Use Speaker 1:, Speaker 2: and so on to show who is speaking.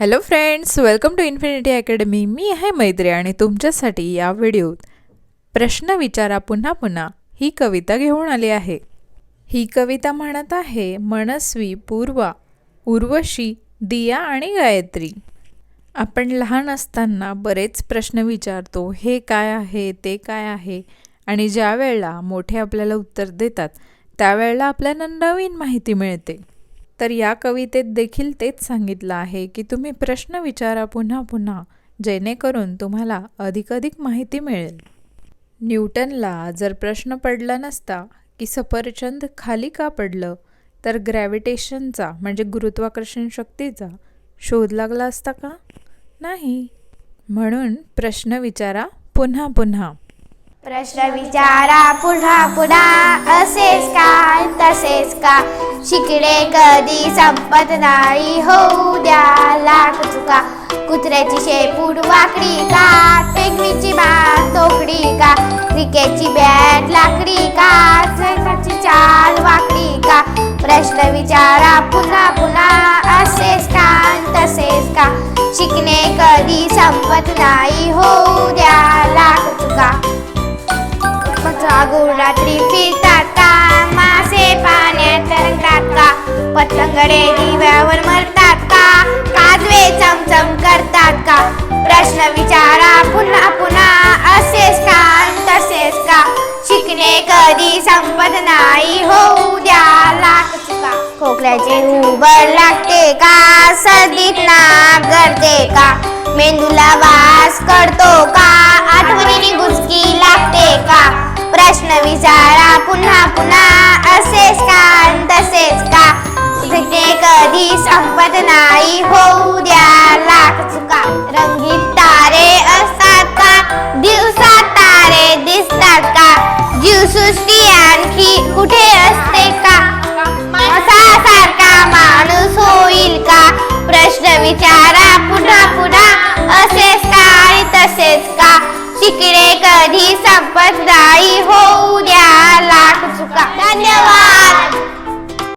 Speaker 1: Hello friends welcome to Infinity Academy मी आहे मैत्री आणि तुमच्यासाठी या व्हिडिओत प्रश्न विचारा पुन्हा पुन्हा. ही कविता घेऊन आली आहे. ही कविता म्हणत आहे मनस्वी पूर्वा उर्वशी दिया आणि गायत्री. आपण लहान असताना बरेच प्रश्न विचारतो हे काय आहे ते काय आहे? आणि ज्या वेळेला मोठे आपल्याला उत्तर देतात त्यावेळेला आपल्याला नवीन माहिती मिळते. तर या कवितेत देखील तेच सांगितलं आहे की तुम्ही प्रश्न विचारा पुन्हा पुन्हा जेणेकरून तुम्हाला अधिकाधिक माहिती मिळेल. न्यूटनला जर प्रश्न पडला नसता की सफरचंद खाली का पडलं तर ग्रॅव्हिटेशनचा म्हणजे गुरुत्वाकर्षण शक्तीचा शोध लागला असता का? नाही. म्हणून प्रश्न विचारा पुन्हा पुन्हा.
Speaker 2: प्रश्न विचारा पुन्हा पुन्हा असेच का तसेच का शिकणे कधी संपत नाही. होऊ द्या लाख चुका. कुत्र्याची शेपूट वाकडी का? पेंगवीची बात तोकडी का? क्रिकेटची बॅट लाकडी का? सैन्याची चाल वाकडी का? प्रश्न विचारा पुन्हा पुन्हा. असेच का तसेच का? शिकणे कधी संपत नाही. होऊ द्या लाख चुका. जागो रात्री फिरतात पतंगडे दिव्यावर मरतात का? काजवे चमचम करतात का? प्रश्न विचारा पुन्हा पुन्हा असेच का तसेच का? शिकणे कधी संपत नाही होऊ द्या लाख का? खोकल्याचे उबर लागते का? सर्दीत ना करते का? मेंदूला वास करतो का? संपत नाही होऊ द्या. लाख चुका. रंगीत तारे असतात का? दिवसात तारे दिसतात का? जीवसृष्टी आणखी कुठे असते का? असा सारखा माणूस होईल का? प्रश्न विचारा पुन्हा पुन्हा. असेच का आणि तसेच का? शिकणे कधी संपत नाही. होऊ द्या. लाख चुका. धन्यवाद.